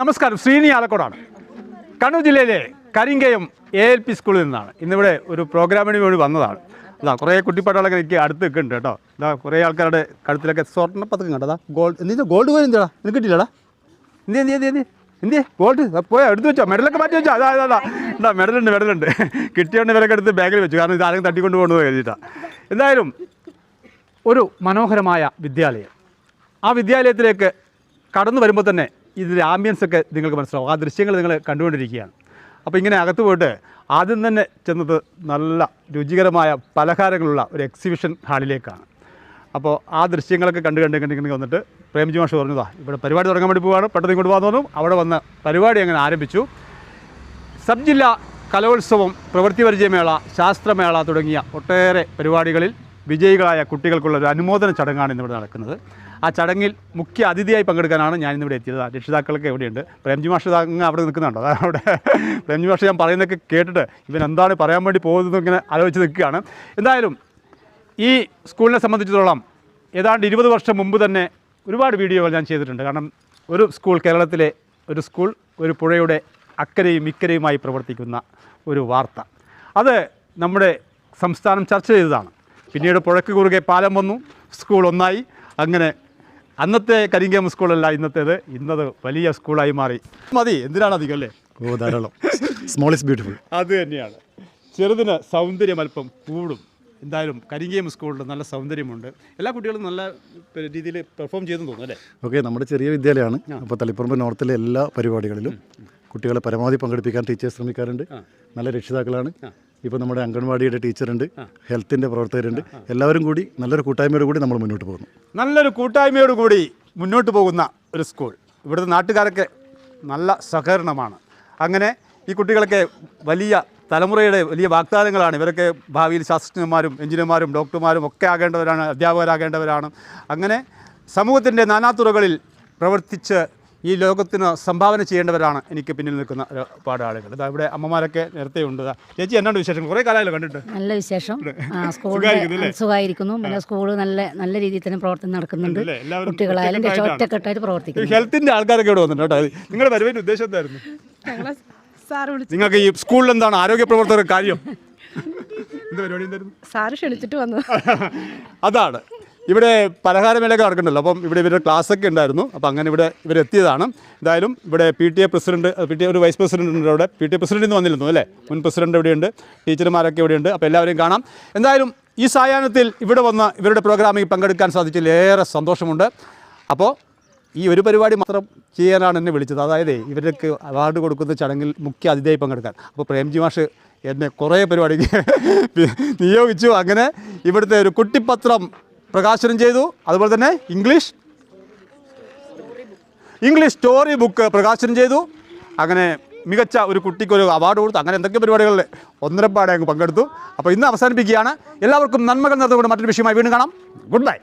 നമസ്കാരം. ശ്രീനി ആലക്കോടാണ്. കണ്ണൂർ ജില്ലയിലെ Karinkayam A L P സ്കൂളിൽ നിന്നാണ്. ഇന്നിവിടെ ഒരു പ്രോഗ്രാമിന് വേണ്ടി വന്നതാണ്. അതാ കുറേ കുട്ടിപ്പാട്ടുകളൊക്കെ എനിക്ക് അടുത്ത് നിൽക്കുന്നുണ്ട് കേട്ടോ. ഇതാ കുറേ ആൾക്കാരുടെ കഴുത്തിലൊക്കെ സ്വർണ പതക്കം കണ്ടതാ. ഗോൾഡ് എന്തിനാ ഗോൾഡ് പോയി എന്താ നിനക്ക് കിട്ടിയില്ലടാ. എന്തേ എന്തേ എന്തേ എന്തേ ഗോൾഡ് പോയാ എടുത്ത് വെച്ചോ. മെഡലൊക്കെ മാറ്റി വെച്ചോ. അതാ അതാ, ഉണ്ടാ മെഡലുണ്ട് മെഡലുണ്ട് കിട്ടിയോണ്ട് ഇവരൊക്കെ എടുത്ത് ബാഗിൽ വെച്ചു. കാരണം ഇത് ആരെങ്കിലും തട്ടിക്കൊണ്ട് പോകുന്നത് കരുതിയിട്ടാണ് എന്തായാലും ഒരു മനോഹരമായ വിദ്യാലയം. ആ വിദ്യാലയത്തിലേക്ക് കടന്നു വരുമ്പോൾ തന്നെ ഇതിന്റെ ആംബിയൻസ് ഒക്കെ നിങ്ങൾക്ക് മനസ്സിലാവും. ആ ദൃശ്യങ്ങൾ നിങ്ങൾ കണ്ടുകൊണ്ടിരിക്കുകയാണ്. അപ്പോൾ ഇങ്ങനെ അകത്ത് പോയിട്ട് ആദ്യം തന്നെ ചെന്നത് നല്ല രുചികരമായ പലഹാരങ്ങളുള്ള ഒരു എക്സിബിഷൻ ഹാളിലേക്കാണ് അപ്പോൾ ആ ദൃശ്യങ്ങളൊക്കെ കണ്ട് കണ്ട് കണ്ട് ഇങ്ങനെ വന്നിട്ട് പ്രേംജി മാഷ് പറഞ്ഞതാ ഇവിടെ പരിപാടി തുടങ്ങാൻ വേണ്ടി പോവാണ്. പെട്ടെന്ന് ഇങ്ങോട്ട് പോകാൻ തോന്നും. അവിടെ വന്ന് പരിപാടി അങ്ങനെ ആരംഭിച്ചു. സബ് ജില്ല കലോത്സവം പ്രവൃത്തി പരിചയമേള ശാസ്ത്രമേള തുടങ്ങിയ ഒട്ടേറെ പരിപാടികളിൽ വിജയികളായ കുട്ടികൾക്കുള്ള ഒരു അനുമോദന ചടങ്ങാണ് ഇന്നിവിടെ നടക്കുന്നത്. ആ ചടങ്ങിൽ മുഖ്യ അതിഥിയായി പങ്കെടുക്കാനാണ് ഞാൻ ഇന്നിവിടെ എത്തിയത് രക്ഷിതാക്കളൊക്കെ എവിടെയുണ്ട്? പ്രേംജി മാഷ് അങ്ങ് അവിടെ നിൽക്കുന്നുണ്ടോ? അതാണ് അവിടെ പ്രേംജി മാഷ് ഞാൻ പറയുന്നതൊക്കെ കേട്ടിട്ട് ഇവൻ എന്താണ് പറയാൻ വേണ്ടി പോകുന്നത് ഇങ്ങനെ ആലോചിച്ച് നിൽക്കുകയാണ്. എന്തായാലും ഈ സ്കൂളിനെ സംബന്ധിച്ചിടത്തോളം ഏതാണ്ട് ഇരുപത് വർഷം മുമ്പ് തന്നെ ഒരുപാട് വീഡിയോകൾ ഞാൻ ചെയ്തിട്ടുണ്ട്. കാരണം ഒരു സ്കൂൾ കേരളത്തിലെ ഒരു സ്കൂൾ ഒരു പുഴയുടെ അക്കരയും ഇക്കരയുമായി പ്രവർത്തിക്കുന്ന ഒരു വാർത്ത. അത് നമ്മുടെ സംസ്ഥാനം ചർച്ച ചെയ്തതാണ്. പിന്നീട് പുഴയ്ക്ക് കുറുകെ പാലം വന്നു സ്കൂൾ ഒന്നായി. അങ്ങനെ അന്നത്തെ കരിങ്കേം സ്കൂളല്ല ഇന്നത്തേത് ഇന്നത് വലിയ സ്കൂളായി മാറി. മതി എന്തിനാണ് അധികം അല്ലേ? ഓ ധാരാളം. സ്മോൾ ഇസ് ബ്യൂട്ടിഫുൾ അത് തന്നെയാണ്. ചെറുതിന് സൗന്ദര്യം അല്പം കൂടും. എന്തായാലും കരിങ്കേം സ്കൂളിൽ നല്ല സൗന്ദര്യമുണ്ട്. എല്ലാ കുട്ടികളും നല്ല രീതിയിൽ പെർഫോം ചെയ്തെന്ന് തോന്നുന്നു അല്ലേ? ഓക്കെ നമ്മുടെ ചെറിയ വിദ്യാലയമാണ്. അപ്പോൾ തളിപ്പറമ്പ് നോർത്തിലെ എല്ലാ പരിപാടികളിലും കുട്ടികളെ പരമാവധി പങ്കെടുപ്പിക്കാൻ ടീച്ചേഴ്സ് ശ്രമിക്കാറുണ്ട്. നല്ല രക്ഷിതാക്കളാണ്. ഇപ്പോൾ നമ്മുടെ അംഗൻവാടിയുടെ ടീച്ചറുണ്ട് ഹെൽത്തിന്റെ പ്രവർത്തകരുണ്ട്. എല്ലാവരും കൂടി നല്ലൊരു കൂട്ടായ്മയോട് കൂടി നമ്മൾ മുന്നോട്ട് പോകുന്നു. നല്ലൊരു കൂട്ടായ്മയോട് കൂടി മുന്നോട്ട് പോകുന്ന ഒരു സ്കൂൾ. ഇവിടുത്തെ നാട്ടുകാരൊക്കെ നല്ല സഹകരണമാണ്. അങ്ങനെ ഈ കുട്ടികളൊക്കെ വലിയ തലമുറയുടെ വലിയ വാഗ്ദാനങ്ങളാണ്. ഇവരൊക്കെ ഭാവിയിൽ ശാസ്ത്രജ്ഞന്മാരും എഞ്ചിനീയർമാരും ഡോക്ടർമാരും ഒക്കെ ആകേണ്ടവരാണ് അധ്യാപകരാകേണ്ടവരാണ്. അങ്ങനെ സമൂഹത്തിന്റെ നാനാതുറകളിൽ പ്രവർത്തിച്ച് ഈ ലോകത്തിന് സംഭാവന ചെയ്യേണ്ടവരാണ് എനിക്ക് പിന്നിൽ നിൽക്കുന്ന ഒരുപാട് ആളുകൾ ഇതാ ഇവിടെ അമ്മമാരൊക്കെ നേരത്തെ ഉണ്ട്. ചേച്ചി എന്നാണ് വിശേഷം കുറേ കാലമല്ലോ കണ്ടിട്ട്. നല്ല വിശേഷം? സുഖമായിരിക്കുന്നു. പിന്നെ സ്കൂൾ നല്ല നല്ല രീതിയിൽ തന്നെ പ്രവർത്തനം നടക്കുന്നുണ്ട്. കുട്ടികളായാലും ഒറ്റക്കെട്ടായിട്ട് പ്രവർത്തിക്കുന്നു. ഹെൽത്തിന്റെ ആൾക്കാരൊക്കെ ഇവിടെ വന്നിട്ടുണ്ട് കേട്ടോ. നിങ്ങളുടെ വരവിന്റെ ഉദ്ദേശം എന്തായിരുന്നു? നിങ്ങൾക്ക് ഈ സ്കൂളിൽ എന്താണ് ആരോഗ്യ പ്രവർത്തകർ കാര്യം? എന്ത് പരിപാടി എന്തായിരുന്നു? സാറ് ക്ഷണിച്ചിട്ട് വന്നു അതാണ്. ഇവിടെ പലഹാരമേളയൊക്കെ നടക്കുന്നുണ്ടല്ലോ. അപ്പം ഇവിടെ ഇവരുടെ ക്ലാസ്സൊക്കെ ഉണ്ടായിരുന്നു. അപ്പം അങ്ങനെ ഇവിടെ ഇവരെത്തിയതാണ്. എന്തായാലും ഇവിടെ P T A president P T A ഒരു വൈസ് പ്രസിഡന്റ് ഉണ്ട് അവിടെ. പി ടി എ പ്രസിഡന്റ് ഇന്ന് വന്നിരുന്നു അല്ലേ? മുൻ പ്രസിഡന്റ് ഇവിടെയുണ്ട്. ടീച്ചർമാരൊക്കെ ഇവിടെയുണ്ട്. അപ്പോൾ എല്ലാവരെയും കാണാം. എന്തായാലും ഈ സായാഹ്നത്തിൽ ഇവിടെ വന്ന് ഇവരുടെ പ്രോഗ്രാമിൽ പങ്കെടുക്കാൻ സാധിച്ചതിൽ ഏറെ സന്തോഷമുണ്ട്. അപ്പോൾ ഈ ഒരു പരിപാടി മാത്രം ചെയ്യാനാണ് എന്നെ വിളിച്ചത്. അതായത് ഇവർക്ക് അവാർഡ് കൊടുക്കുന്ന ചടങ്ങിൽ മുഖ്യ അതിഥിയായി പങ്കെടുക്കാൻ. അപ്പോൾ പ്രേംജി മാഷ് എന്നെ കുറേ പരിപാടിക്ക് നിയോഗിച്ചു. അങ്ങനെ ഇവിടുത്തെ ഒരു കുട്ടിപ്പത്രം പ്രകാശനം ചെയ്തു. അതുപോലെ തന്നെ ഇംഗ്ലീഷ്. ഇംഗ്ലീഷ് സ്റ്റോറി ബുക്ക് പ്രകാശനം ചെയ്തു. അങ്ങനെ മികച്ച ഒരു കുട്ടിക്ക് ഒരു അവാർഡ് കൊടുത്തു അങ്ങനെ എന്തൊക്കെ പരിപാടികളിൽ ഒന്നരപ്പാടെ അങ്ങ് പങ്കെടുത്തു. അപ്പോൾ ഇന്ന് അവസാനിപ്പിക്കുകയാണ്. എല്ലാവർക്കും നന്മകൾ നടന്നുകൊണ്ട് മറ്റൊരു വിഷയമായി വീണ്ടും കാണാം. Good bye